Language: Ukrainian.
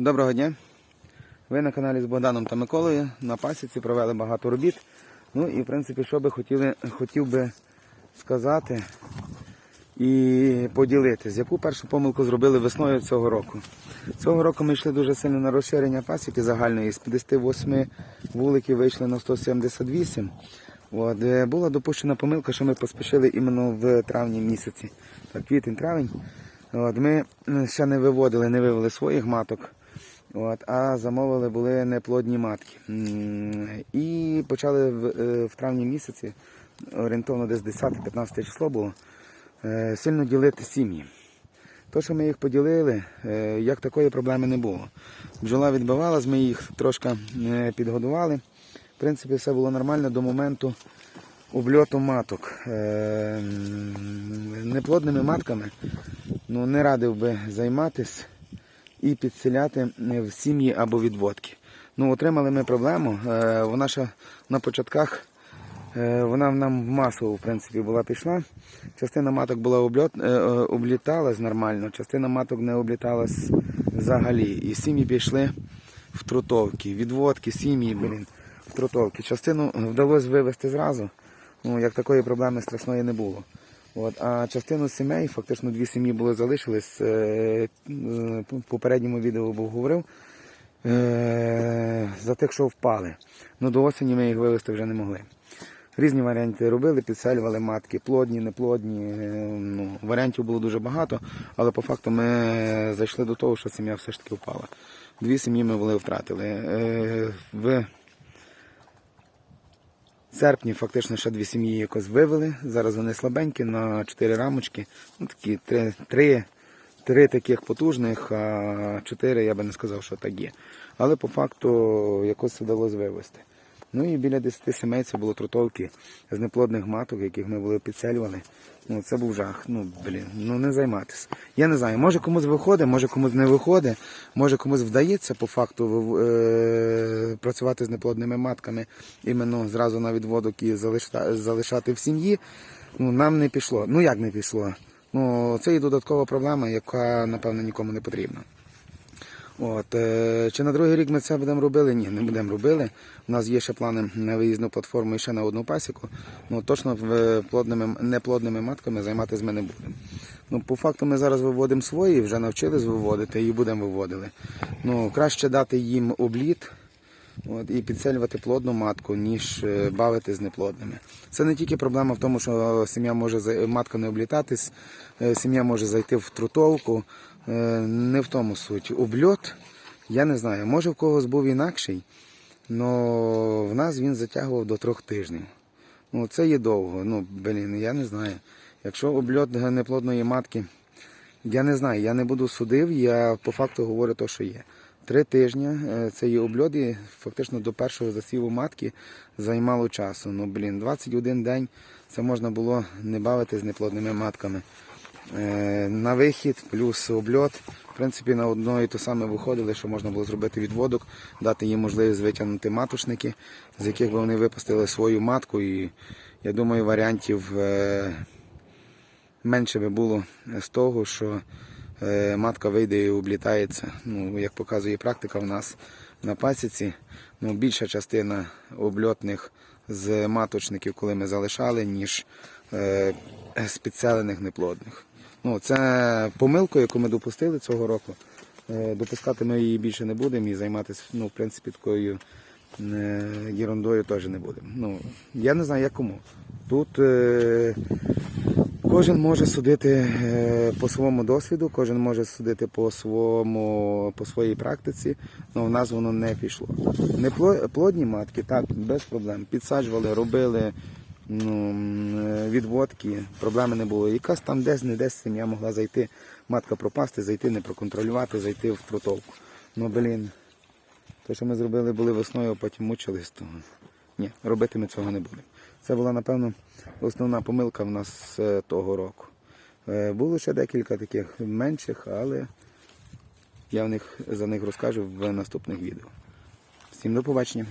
Доброго дня. Ви на каналі з Богданом та Миколою. На пасіці провели багато робіт. Ну і в принципі, що би хотіли, хотів би сказати і поділитись, яку першу помилку зробили весною цього року. Цього року ми йшли дуже сильно на розширення пасіки загальної. З 58 вуликів вийшли на 178. От, е, була допущена помилка, що ми поспішили іменно в травні місяці. Так, квітень, травень. От, ми ще не виводили, не вивели своїх маток. От, а замовили були неплодні матки. І почали в, е, в травні місяці, орієнтовно десь 10-15 число було, е, сильно ділити сім'ї. То, що ми їх поділили, е, як такої проблеми не було. Бджола відбивалась, ми їх трошки підгодували. В принципі, все було нормально до моменту обльоту маток. Неплодними матками ну, не радив би займатися і підселяти в сім'ї або відводки. Ну, отримали ми проблему. Е, Вона ще на початках е, вона нам масово в принципі, була пішла. Частина маток була е, е, обліталась нормально, частина маток не обліталась взагалі. І сім'ї пішли в трутовки, відводки, сім'ї, блін, в трутовки. Частину вдалося вивезти зразу. Ну, як такої проблеми страшної не було. От, а частину сімей, фактично дві сім'ї були залишились. Е, в попередньому відео був говорив е, за тих, що впали. Ну до осені ми їх вивезти вже не могли. Різні варіанти робили, підселювали матки, плодні, неплодні. е, Ну, варіантів було дуже багато, але по факту ми зайшли до того, що сім'я все ж таки впала. Дві сім'ї ми були втратили. В серпні фактично ще дві сім'ї якось вивели. Зараз вони слабенькі на чотири рамочки. Ну, такі три, три, три таких потужних, а чотири я би не сказав, що так є. Але по факту якось вдалося вивезти. Ну і біля 10 сімей це було трутовки з неплодних маток, яких ми були підселювали. Ну це був жах. Ну блін, ну не займатися. Я не знаю, може комусь виходить, може комусь не виходить, може комусь вдається по факту е, працювати з неплодними матками іменно зразу на відводок і залишати, залишати в сім'ї. Ну нам не пішло. Ну як не пішло? Ну це і додаткова проблема, яка напевно нікому не потрібна. От, е, чи на другий рік ми це будемо робили? Ні, не будемо робили. У нас є ще плани на виїзну платформу і ще на одну пасіку. Ну точно в плодними, неплодними матками займатися ми не будемо. Ну, по факту ми зараз виводимо свої, вже навчились виводити і будемо виводили. Ну, краще дати їм обліт. От, і підселювати плодну матку, ніж е, бавити з неплодними. Це не тільки проблема в тому, що сім'я може матка не облітатись, е, сім'я може зайти в трутовку. Е, Не в тому суть. Обльот, я не знаю, може в когось був інакший, але в нас він затягував до трьох тижнів. Ну, це є довго. Ну, блін, я не знаю. Якщо обльот неплодної матки, я не знаю, я не буду судив, я по факту говорю те, що є. Три тижні е, це є обльот і фактично до першого засіву матки займало часу. Ну, блін, 21 день це можна було не бавити з неплодними матками. Е, На вихід плюс обльот. В принципі, на одно і то саме виходили, що можна було зробити відводок, дати їм можливість витягнути матушники, з яких би вони випустили свою матку. І я думаю, варіантів е, менше би було з того, що е, матка вийде і облітається. Ну, як показує практика в нас на пасіці, ну, більша частина обльотних з маточників, коли ми залишали, ніж з підселених неплодних. Ну, це помилка, яку ми допустили цього року. Е, Допускати ми її більше не будемо і займатися, ну, в принципі, такою ерундою теж не будемо. Ну, я не знаю, як кому. Тут е, кожен може судити е, по своєму досвіду, кожен може судити по своєму, по своїй практиці, але в нас воно не пішло. Непло- плодні матки, так, без проблем. Підсаджували, робили ну, відводки, проблеми не було. Якась там десь не десь сім'я могла зайти, матка пропасти, зайти, не проконтролювати, зайти в трутовку. Ну, блін, те, що ми зробили, були весною, а потім мучились, то ні, робити ми цього не будемо. Це була, напевно, основна помилка в нас е, того року. Е, Було ще декілька таких менших, але я в них, за них розкажу в наступних відео. Всім до побачення.